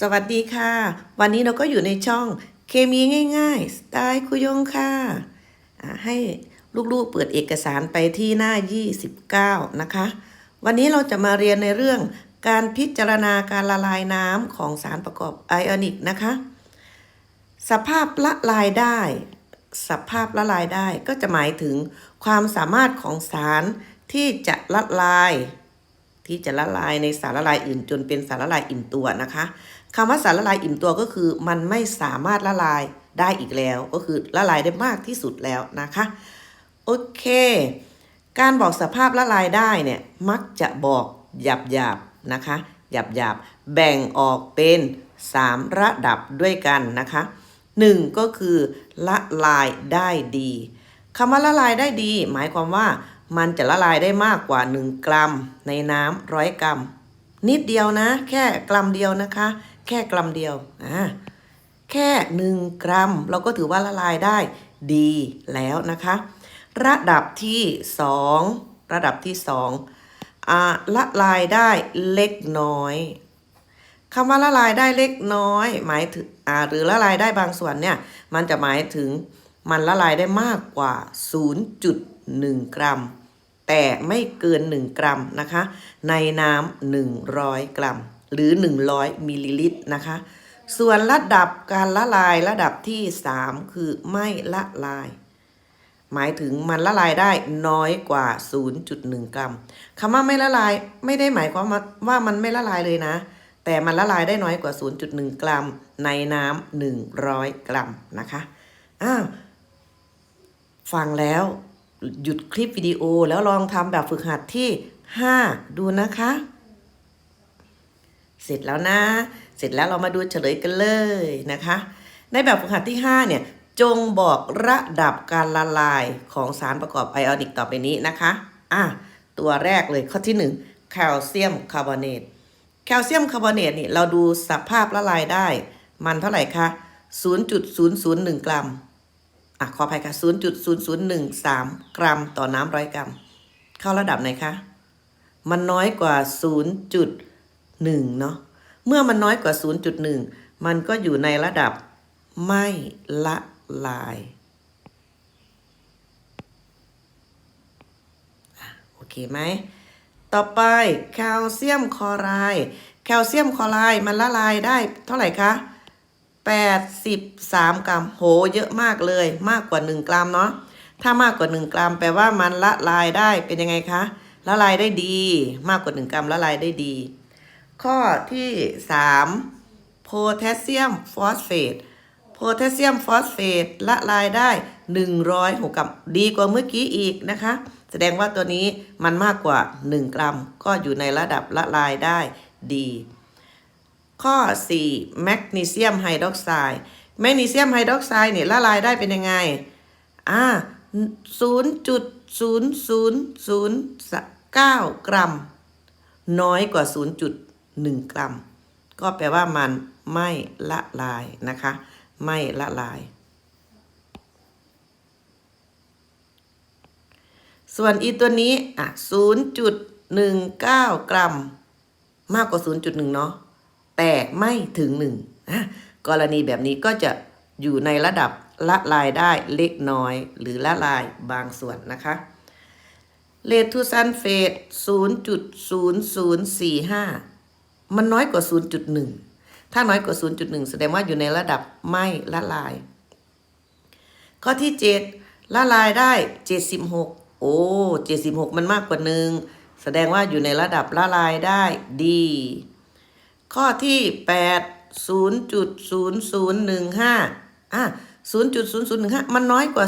สวัสดีค่ะ วันนี้เราก็อยู่ในช่องเคมีง่ายๆสไตล์คุยงค่ะ ให้ลูกๆเปิดเอกสารไปที่หน้า 29 นะคะ วันนี้เราจะมาเรียนในเรื่องการพิจารณาการละลายน้ำของสารประกอบไอออนิกนะคะ สภาพละลายได้ สภาพละลายได้ก็จะหมายถึงความสามารถของสารที่จะละลายที่จะละลายในสารละลายอื่นจนเป็นสารละลายอิ่มตัวนะคะ คำว่าสารละลายอิ่มตัวก็คือมันไม่สามารถละลายได้อีกแล้ว ก็คือละลายได้มากที่สุดแล้วนะคะ โอเค การบอกสภาพละลายได้เนี่ยมักจะบอกหยาบหยาบนะคะหยาบหยาบแบ่งออกเป็น 3 ระดับด้วยกันนะคะหนึ่งก็คือละลายได้ดีคำว่าละลายได้ดี หมายความว่ามันจะละลายได้มากกว่า 1 กรัม ในน้ำร้อยกรัม นิดเดียวนะ แค่กรัมเดียวนะคะ แค่กรัมเดียวอ่าแค่หนึ่งกรัม เราก็ถือว่าละลายได้ดีแล้วนะคะ ระดับที่สองระดับที่สองอ่าละลายได้เล็กน้อยคำว่าละลายได้เล็กน้อย หมายถึงอ่าหรือละลายได้บางส่วนเนี่ยมันจะหมายถึงมันละลายได้มากกว่า 0.1 กรัม แต่ไม่เกิน 1 กรัมนะคะ ในน้ำ100 กรัม หรือ 100 มิลลิลิตรนะคะ ส่วนระดับการละลายระดับที่ 3 คือไม่ละลาย หมายถึงมันละลายได้น้อยกว่า 0.1 กรัมคำว่าไม่ละลายไม่ได้หมายความว่ามันไม่ละลายเลยนะ แต่มันละลายได้น้อยกว่า 0.1 กรัม ในน้ำ100 กรัมนะคะอ้าวฟังแล้วหยุดคลิปวิดีโอแล้วลองทำแบบฝึกหัดที่ 5 ดูนะคะ เสร็จแล้วนะ เสร็จแล้วเรามาดูเฉลยกันเลยนะคะ ในแบบฝึกหัดที่ 5 เนี่ย จงบอกระดับการละลายของสารประกอบไอออนิกต่อไปนี้นะคะอะตัวแรกเลยข้อที่ 1 แคลเซียมคาร์บอเนตแคลเซียมคาร์บอเนตนี่เราดูสภาพละลายได้ มันเท่าไหร่คะ0.001 กรัมอะขออภัยค่ะ 0.0013 กรัมต่อน้ำร้อยกรัม เข้าระดับไหนคะ มันน้อยกว่า 0.1 เนาะเมื่อมันน้อยกว่า 0.1 มันก็อยู่ในระดับไม่ละลาย โอเคไหม ต่อไปแคลเซียมคลอไรด์แคลเซียมคลอไรด์มันละลายได้เท่าไหร่คะ 83 กรัม โห เยอะมากเลย มากกว่า 1 กรัมเนาะ ถ้ามากกว่า 1 กรัม แปลว่ามันละลายได้เป็นยังไงคะ ละลายได้ดี มากกว่า 1 กรัมละลายได้ดี ข้อที่ 3 โพแทสเซียมฟอสเฟตโพแทสเซียมฟอสเฟตละลายได้ 106กรัมดีกว่าเมื่อกี้อีกนะคะ แสดงว่าตัวนี้มันมากกว่า 1 กรัม ก็อยู่ในระดับละลายได้ดี ข้อ 4 แมกนีเซียมไฮดรอกไซด์แมกนีเซียมไฮดรอกไซด์เนี่ยละลายได้เป็นยังไง อ่า0.0009 กรัม น้อยกว่า 0.1 กรัม ก็แปลว่ามันไม่ละลายนะคะ ไม่ละลาย ส่วนอีตัวนี้อะ0.19 กรัม มากกว่า 0.1 เนาะแต่ไม่ถึง1นะกรณีแบบนี้ก็จะอยู่ในระดับละลายได้เล็กน้อย หรือละลายบางส่วนนะคะเลทูซันเฟต0.0045 มันน้อยกว่า 0.1 ถ้าน้อยกว่า 0.1 แสดงว่าอยู่ในระดับไม่ละลาย ข้อที่ 7 ละลายได้ 76 โอ้ 76 มันมากกว่า1แสดงว่าอยู่ในระดับละลายได้ดี ข้อที่ 8 0.0015อะ0.0015 มันน้อยกว่า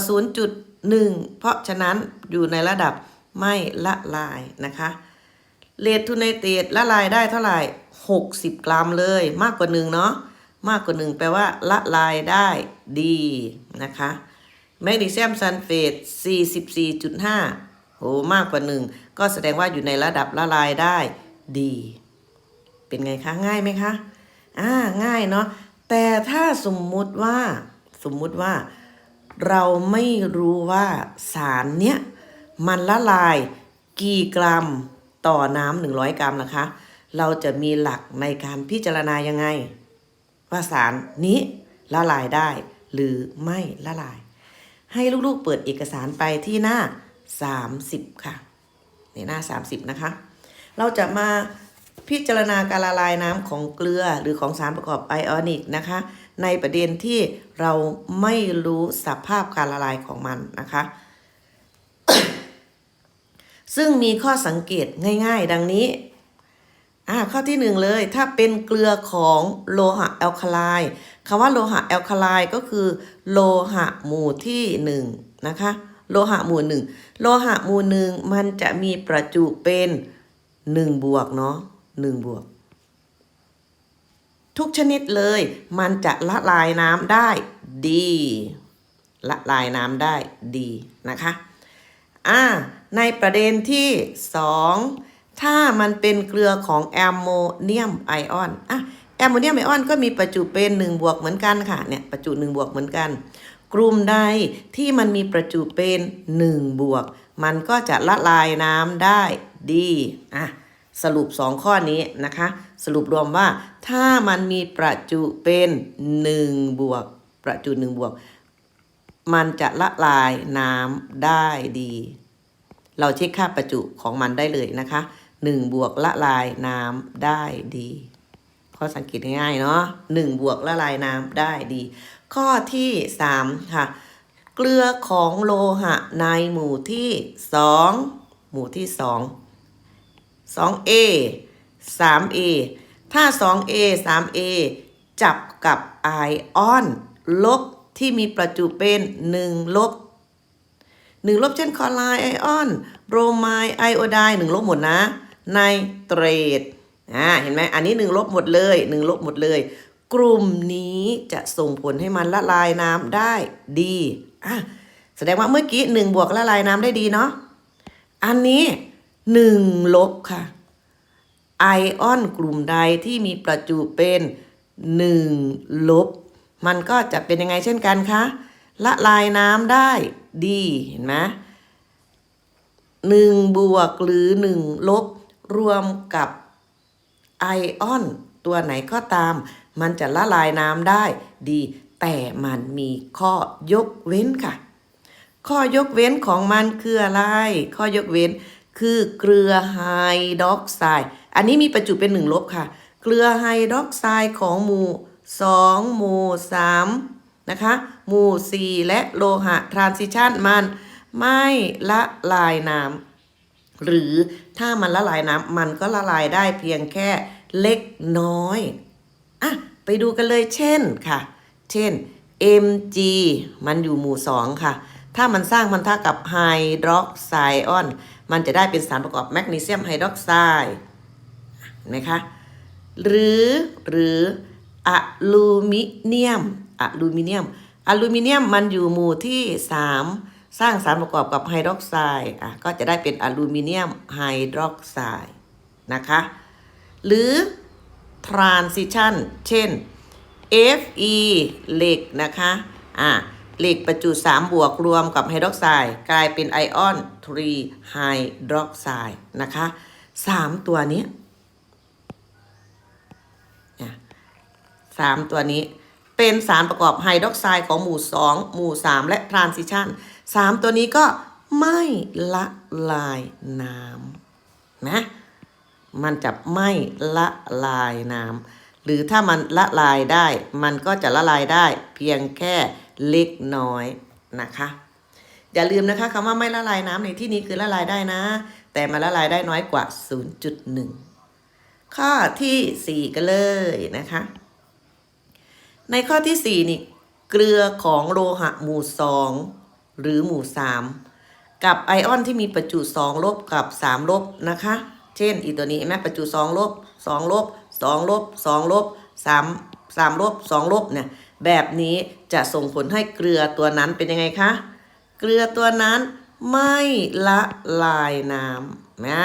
0.1 เพราะฉะนั้นอยู่ในระดับไม่ละลายนะคะเลททูไนเตตละลายได้เท่าไหร่ 60 กรัมเลยมากกว่า1เนาะมากกว่า1แปลว่าละลายได้ดีนะคะแมกนีเซียมซัลเฟต 44.5 โห มากกว่า1ก็แสดงว่าอยู่ในระดับละลายได้ดี เป็นไงคะ ง่ายไหมคะ อ่า ง่ายเนาะ แต่ถ้าสมมุติว่า สมมุติว่า เราไม่รู้ว่าสารเนี้ย มันละลายกี่กรัมต่อน้ำหนึ่งร้อยกรัมนะคะ เราจะมีหลักในการพิจารณายังไง ว่าสารนี้ละลายได้หรือไม่ละลาย ให้ลูกๆเปิดเอกสารไปที่หน้า 30 ค่ะในหน้า 30 นะคะ เราจะมาพิจารณาการละลายน้ำของเกลือหรือของสารประกอบไอออนิกนะคะ ในประเด็นที่เราไม่รู้สภาพการละลายของมันนะคะ ซึ่งมีข้อสังเกตง่าย ๆ ดังนี้ อ่าข้อที่หนึ่งเลย ถ้าเป็นเกลือของโลหะแอลคาไลคำว่าโลหะแอลคาไลก็คือโลหะหมู่ที่หนึ่งนะคะโลหะหมู่หนึ่งโลหะหมู่หนึ่งมันจะมีประจุเป็นหนึ่งบวกเนาะหนึ่งบวก ทุกชนิดเลย มันจะละลายน้ำได้ดี ละลายน้ำได้ดีนะคะอ่าในประเด็นที่ 2 ถ้ามันเป็นเกลือของแอมโมเนียมไอออนอะแอมโมเนียมไอออนก็มีประจุเป็น1บวกเหมือนกันค่ะเนี่ยประจุ1บวกเหมือนกัน กลุ่มใดที่มันมีประจุเป็น1บวก มันก็จะละลายน้ำได้ดีอะสรุป 2 ข้อนี้นะคะ สรุปรวมว่าถ้ามันมีประจุเป็น1บวกประจุ1บวก มันจะละลายน้ำได้ดี เราเช็คค่าประจุของมันได้เลยนะคะ 1 บวกละลายน้ำได้ดีข้อสังเกตง่ายๆเนาะ1บวกละลายน้ำได้ดี ข้อที่ 3 ค่ะ เกลือของโลหะในหมู่ที่ 2 หมู่ที่ 2 2A 3A ถ้า 2A 3A จับกับไอออน ลบที่มีประจุเป็น 1 ลบ 1 ลบเช่นคลอไรด์ไอออน โบรไมด์ไอโอไดน์1ลบหมดนะ ไนเตรตอ่าเห็นไหมอันนี้1ลบหมดเลย1ลบหมดเลย กลุ่มนี้จะส่งผลให้มันละลายน้ำได้ดีอะแสดงว่าเมื่อกี้1บวกละลายน้ำได้ดีเนาะอันนี้1ลบค่ะ ไอออนกลุ่มใดที่มีประจุเป็น1ลบ มันก็จะเป็นยังไงเช่นกันคะละลายน้ำได้ดีเห็นไหมหนึ่งบวกหรือหนึ่งลบ รวมกับไอออน ตัวไหนก็ตาม มันจะละลายน้ำได้ดี แต่มันมีข้อยกเว้นค่ะ ข้อยกเว้นของมันคืออะไร ข้อยกเว้นคือเกลือไฮดรอกไซด์อันนี้มีประจุเป็นหนึ่งลบค่ะ เกลือไฮดรอกไซด์ของหมู่2หมู่3นะคะหมู่4และโลหะทรานซิชันมันไม่ละลายน้ำ หรือถ้ามันละลายน้ำมันก็ละลายได้เพียงแค่เล็กน้อยอะไปดูกันเลยเช่นค่ะ เช่น Mg มันอยู่หมู่ 2 ค่ะ ถ้ามันสร้างพันธะกับไฮดรอกไซออน มันจะได้เป็นสารประกอบแมกนีเซียมไฮดรอกไซด์นไหมคะหรือหรืออะลูมิเนียมอะลูมิเนียมอะลูมิเนียมมันอยู่หมู่ที่ 3 สร้างสารประกอบกับไฮดรอกไซด์อะก็จะได้เป็นอะลูมิเนียมไฮดรอกไซด์นะคะหรือ transition เช่น Fe เหล็กนะคะอะเหล็กประจุ3บวกรวมกับไฮดรอกไซด์กลายเป็นไอออน3ไฮดรอกไซด์นะคะ3ตัวนี้อะสามตัวนี้เป็นสารประกอบไฮดรอกไซด์ของหมู่ 2 หมู่ 3 และทรานซิชัน transition 3ตัวนี้ก็ไม่ละลายน้ำนะมันจะไม่ละลายน้ำหรือถ้ามันละลายได้ มันก็จะละลายได้เพียงแค่เล็กน้อยนะคะ อย่าลืมนะคะคำว่าไม่ละลายน้ำในที่นี้คือละลายได้นะ แต่มันละลายได้น้อยกว่า 0.1 ข้อทีสี่4 กันเลยนะคะ ในข้อที่ 4 นี่เกลือของโลหะหมู่2 หรือหมู่ 3 กับไอออนที่มีประจุ 2 ลบกับ 3 ลบนะคะ เช่นอีตัวนี้เห็นไหมประจุ 2 ลบ 2 ลบ 2 ลบ 2 ลบ 3 3 ลบ 2 ลบเนี่ยแบบนี้จะส่งผลให้เกลือตัวนั้นเป็นยังไงคะ เกลือตัวนั้นไม่ละลายน้ำนะ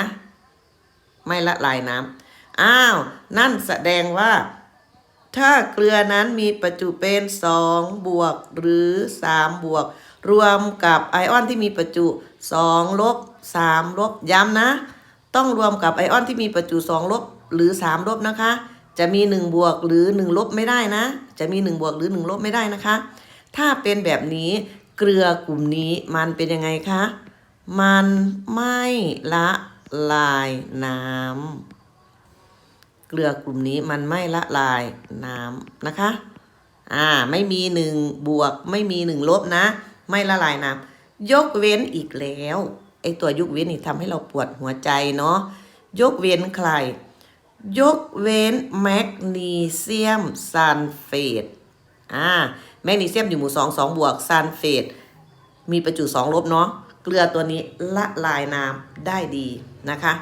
ไม่ละลายน้ำอ้าว นั่นแสดงว่า ถ้าเกลือนั้นมีประจุเป็น 2 บวก หรือ 3 บวก รวมกับไอออนที่มีประจุ 2 ลบ 3 ลบ ย้ำนะ ต้องรวมกับไอออนที่มีประจุ 2 ลบ หรือ 3 ลบนะคะ จะมีหนึ่งบวกหรือหนึ่งลบไม่ได้นะ จะมีหนึ่งบวกหรือหนึ่งลบไม่ได้นะคะ ถ้าเป็นแบบนี้เกลือกลุ่มนี้มันเป็นยังไงคะ มันไม่ละลายน้ำ เกลือกลุ่มนี้มันไม่ละลายน้ำนะคะ อ่า ไม่มีหนึ่งบวก ไม่มีหนึ่งลบนะ ไม่ละลายน้ำยกเว้นอีกแล้วไอตัวยกเว้นนี่ทำให้เราปวดหัวใจเนาะยกเว้นใคร ยกเว้นแมกนีเซียมซัลเฟตอ่าแมกนีเซียมอยู่หมู่สองสองบวกซัลเฟตมีประจุสองลบเนาะเกลือตัวนี้ละลายน้ำได้ดีนะคะ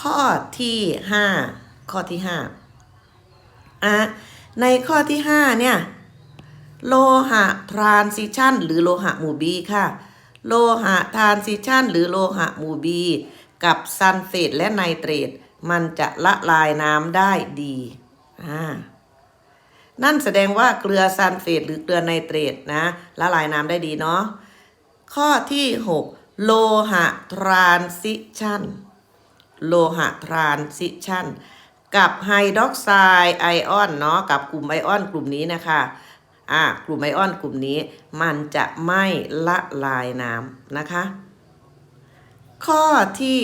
ข้อที่ห้า ข้อที่ห้าอะในข้อที่ห้าเนี่ยโลหะทรานซิชันหรือโลหะหมู่บีค่ะ โลหะทรานซิชันหรือโลหะหมู่บี กับซัลเฟตและไนเตรตมันจะละลายน้ำได้ดีอ่านั่นแสดงว่าเกลือซัลเฟตหรือเกลือไนเตรตนะละลายน้ำได้ดีเนาะข้อที่ 6 โลหะทรานซิชันโลหะทรานซิชัน กับไฮดรอกไซด์ไอออนเนาะกับกลุ่มไอออนกลุ่มนี้นะคะอ่ากลุ่มไอออนกลุ่มนี้มันจะไม่ละลายน้ำนะคะ ข้อที่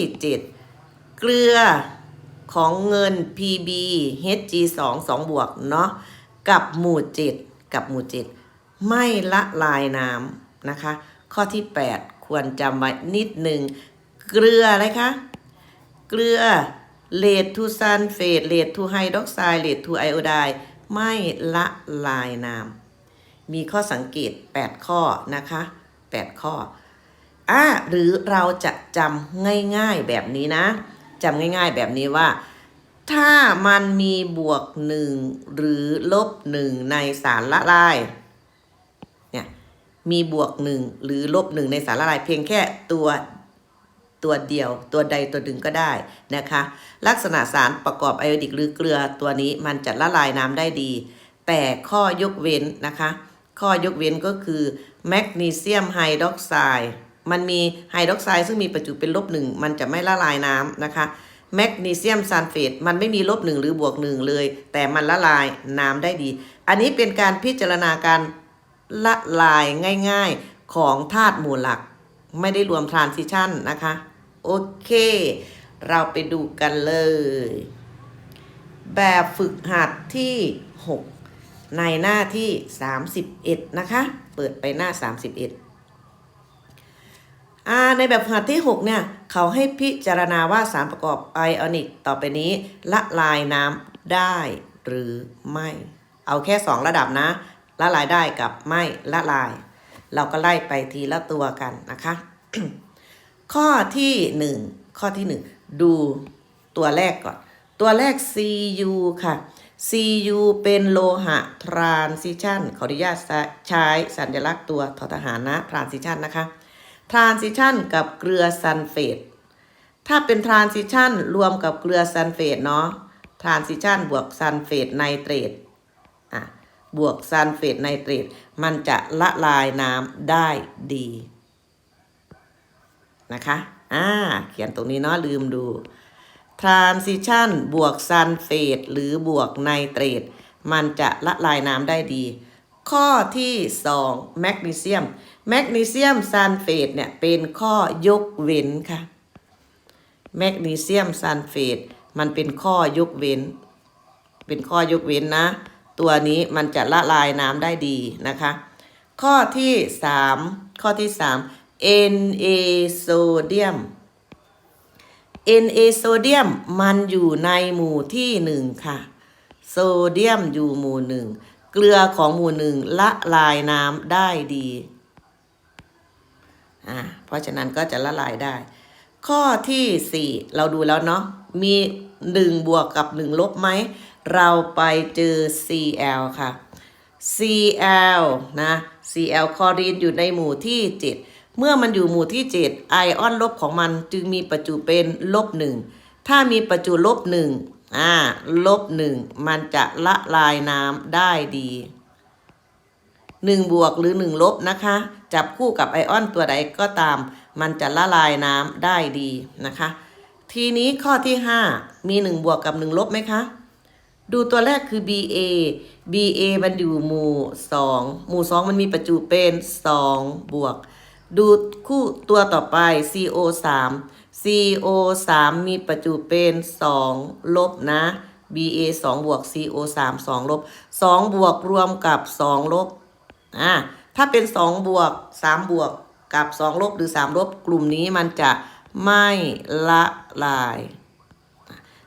7 เกลือของเงิน PB HG2 2บวกเนาะกับหมู่ 7 กับหมู่ 7 ไม่ละลายน้ำนะคะ ข้อที่ 8 ควรจำไว้นิดหนึ่ง เกลืออะไรคะ เกลือ เลดทูซันเฟตเลดทูไฮดรอกไซด์เลดทูไอโอไดไม่ละลายน้ำมีข้อสังเกต 8 ข้อนะคะ 8 ข้ออ่าหรือเราจะจำง่ายๆแบบนี้นะจำง่ายๆแบบนี้ว่า ถ้ามันมีบวก1หรือลบ1ในสารละลายเนี่ยมีบวก1หรือลบ1ในสารละลายเพียงแค่ตัว ตัวเดียว ตัวใดตัวหนึ่งก็ได้นะคะ ลักษณะสารประกอบไอโอดิกหรือเกลือตัวนี้มันจะละลายน้ำได้ดี แต่ข้อยกเว้นนะคะ ข้อยกเว้นก็คือแมกนีเซียมไฮดรอกไซด์มันมีไฮดรอกไซด์ซึ่งมีประจุเป็นลบหนึ่งมันจะไม่ละลายน้ำนะคะแมกนีเซียมซัลเฟตมันไม่มีลบหนึ่งหรือบวกหนึ่งเลย แต่มันละลายน้ำได้ดี อันนี้เป็นการพิจารณาการละลายง่าย ๆของธาตุหมู่หลัก ไม่ได้รวมทรานซิชันนะคะ โอเค เราไปดูกันเลย แบบฝึกหัดที่ 6 ในหน้าที่ 31 นะคะ เปิดไปหน้า 31อ่าในแบบฝึกหัดที่ 6 เนี่ย เขาให้พิจารณาว่าสารประกอบไอออนิกต่อไปนี้ ละลายน้ำได้หรือไม่ เอาแค่ 2 ระดับนะ ละลายได้กับไม่ละลาย เราก็ไล่ไปทีละตัวกันนะคะ ข้อที่1ข้อที่1ดูตัวแรกก่อน ตัวแรก Cu ค่ะ Cu เป็นโลหะทรานซิชันขออนุญาตใช้สัญลักษณ์ตัวทอทหารนะทรานซิชันนะคะทรานซิชันกับเกลือซัลเฟตถ้าเป็นทรานซิชันรวมกับเกลือซัลเฟตเนาะทรานซิชันบวกซัลเฟตไนเตรตอะบวกซัลเฟตไนเตรตมันจะละลายน้ำได้ดี นะคะ อ่า เขียนตรงนี้เนาะลืมดู transition บวกซัลเฟตหรือบวกไนเตรตมันจะละลายน้ำได้ดี ข้อที่ 2 แมกนีเซียม แมกนีเซียมซัลเฟตเนี่ยเป็นข้อยกเว้นค่ะ แมกนีเซียมซัลเฟตมันเป็นข้อยกเว้น เป็นข้อยกเว้นนะ ตัวนี้มันจะละลายน้ำได้ดีนะคะ ข้อที่ 3 ข้อที่ 3 Na โซเดียม Na โซเดียมมันอยู่ในหมู่ที่หนึ่งค่ะ โซเดียมอยู่หมู่หนึ่ง เกลือของหมู่หนึ่งละลายน้ำได้ดีอ่าเพราะฉะนั้นก็จะละลายได้ ข้อที่4เราดูแล้วเนาะมี1บวกกับ1ลบไหม เราไปเจอ Cl ค่ะ Cl นะ Cl คลอรีนอยู่ในหมู่ที่7 เมื่อมันอยู่หมู่ที่ 7 ไอออนลบของมันจึงมีประจุเป็นลบหนึ่งถ้ามีประจุลบหนึ่งอ่าลบหนึ่งมันจะละลายน้ำได้ดี1บวกหรือ1ลบนะคะ จับคู่กับไอออนตัวใดก็ตาม มันจะละลายน้ำได้ดีนะคะ ทีนี้ข้อที่ 5 มี 1 บวกกับ 1 ลบไหมคะ ดูตัวแรกคือ BA BA มันอยู่หมู่ 2 หมู่ 2 มันมีประจุเป็น 2 บวก ดูคู่ตัวต่อไป CO 3 CO 3มีประจุเป็น2ลบนะ BA 2บวก CO 3 2ลบ2บวกรวมกับ2ลบอ่าถ้าเป็น2บวก3บวกกับ2ลบหรือ3ลบกลุ่มนี้มันจะไม่ละลาย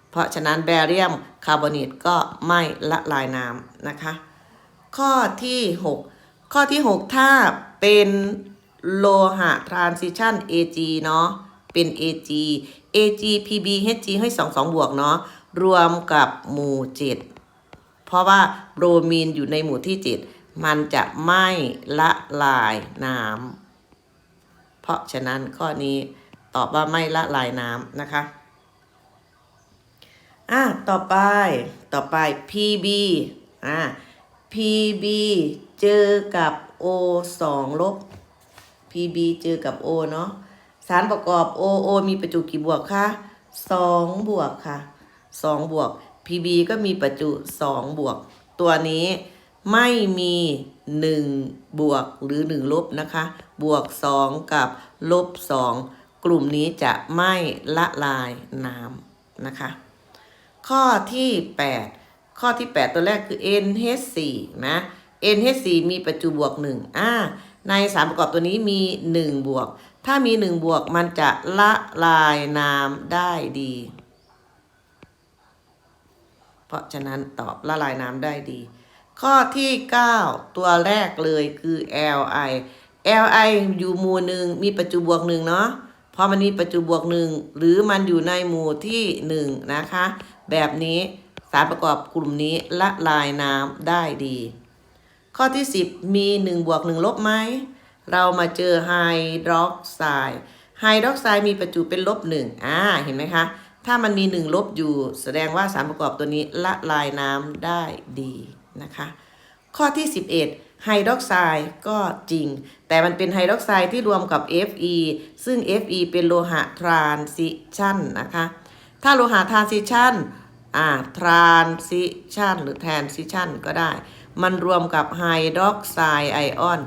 เพราะฉะนั้นแบเรียมคาร์บอเนตก็ไม่ละลายน้ำนะคะ ข้อที่ 6 ข้อที่ 6 ถ้าเป็น โลหะ transition Ag เนาะเป็น Ag Ag Pb Hg ให้2 2บวกเนาะรวมกับหมู่7เพราะว่าโบรมีนอยู่ในหมู่ที่7มันจะไม่ละลายน้ำเพราะฉะนั้นข้อนี้ตอบว่าไม่ละลายน้ำนะคะอะต่อไปต่อไป PB อะ PB เจอกับ O 2 ลบ PB เจอกับ O เนาะสารประกอบ O O มีประจุกี่บวกคะ2บวกค่ะ2บวก PB ก็มีประจุ2บวก ตัวนี้ไม่มี1บวกหรือ1ลบนะคะ บวก2กับลบ2กลุ่มนี้จะไม่ละลายน้ำนะคะ ข้อที่ 8 ข้อที่ 8 ตัวแรกคือ NH4 นะ NH4 มีประจุบวก1อ่า ในสารประกอบตัวนี้มี 1 บวก ถ้ามี 1 บวกมันจะละลายน้ำได้ดี เพราะฉะนั้นตอบละลายน้ำได้ดี ข้อที่ 9 ตัวแรกเลยคือ Li Li อยู่หมู่หนึ่งมีประจุบวกหนึ่งเนาะเพราะมันมีประจุบวกหนึ่งหรือมันอยู่ในหมู่ที่หนึ่งนะคะ แบบนี้สารประกอบกลุ่มนี้ละลายน้ำได้ดี ข้อที่ 10 มี 1 บวก 1 ลบไหม เรามาเจอไฮดรอกไซด์ไฮดรอกไซด์มีประจุเป็นลบ1อ่า เห็นไหมคะ ถ้ามันมี 1 ลบอยู่ แสดงว่าสารประกอบตัวนี้ละลายน้ำได้ดีนะคะ ข้อที่ 11 ไฮดรอกไซด์ก็จริง แต่มันเป็นไฮดรอกไซด์ที่รวมกับ Fe ซึ่ง Fe เป็นโลหะทรานซิชันนะคะ ถ้าโลหะทรานซิชันอ่าทรานซิชันหรือแทนซิชันก็ได้ มันรวมกับไฮดรอกไซด์ไอออน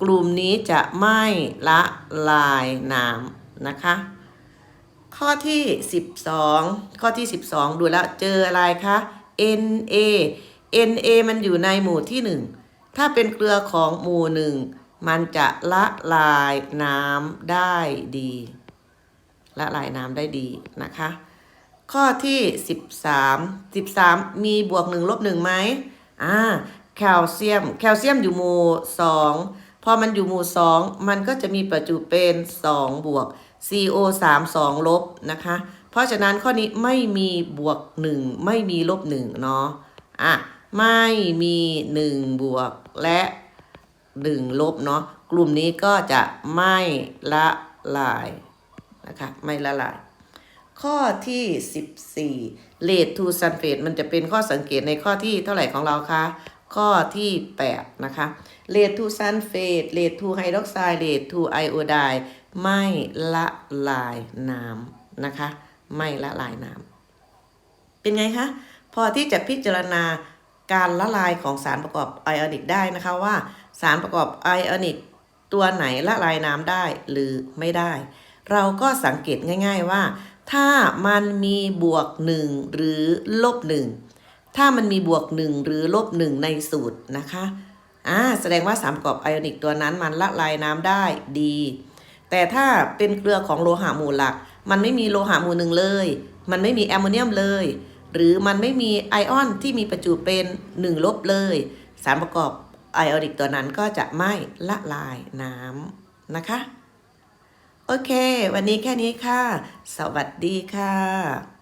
กลุ่มนี้จะไม่ละลายน้ำนะคะ ข้อที่ 12 ข้อที่ 12 ดูแล้วเจออะไรคะ Na Na มันอยู่ในหมู่ที่ 1 ถ้าเป็นเกลือของหมู่หนึ่งมันจะละลายน้ำได้ดี ละลายน้ำได้ดีนะคะ ข้อที่ 13 13 มีบวก1ลบ1ไหมอ่า แคลเซียม แคลเซียมอยู่หมู่2พอมันอยู่หมู่2มันก็จะมีประจุเป็น2บวก CO 3 2ลบนะคะ เพราะฉะนั้นข้อนี้ไม่มีบวก1ไม่มีลบ1เนาะอะไม่มี1บวกและ1ลบเนาะกลุ่มนี้ก็จะไม่ละลายนะคะไม่ละลาย ข้อที่ 14 เลดทูซันเฟตมันจะเป็นข้อสังเกตในข้อที่เท่าไหร่ของเราคะ ข้อที่ 8 นะคะเลทูซันเฟตเลทูไฮดรอกไซด์เลทูไอโอไดไม่ละลายน้ำนะคะ ไม่ละลายน้ำเป็นไงคะ พอที่จะพิจารณาการละลายของสารประกอบไอออนิกได้นะคะว่าสารประกอบไอออนิกตัวไหนละลายน้ำได้หรือไม่ได้ เราก็สังเกตง่าย ๆว่า ถ้ามันมีบวก1หรือลบ1 ถ้ามันมีบวก 1 หรือลบ1ในสูตรนะคะอ่าแสดงว่าสารประกอบไอออนิกตัวนั้นมันละลายน้ำได้ดี แต่ถ้าเป็นเกลือของโลหะหมู่หลัก มันไม่มีโลหะหมู่หนึ่งเลย มันไม่มีแอมโมเนียมเลย หรือมันไม่มีไอออนที่มีประจุเป็น1ลบเลย สารประกอบไอออนิกตัวนั้นก็จะไม่ละลายน้ำนะคะ โอเค วันนี้แค่นี้ค่ะ สวัสดีค่ะ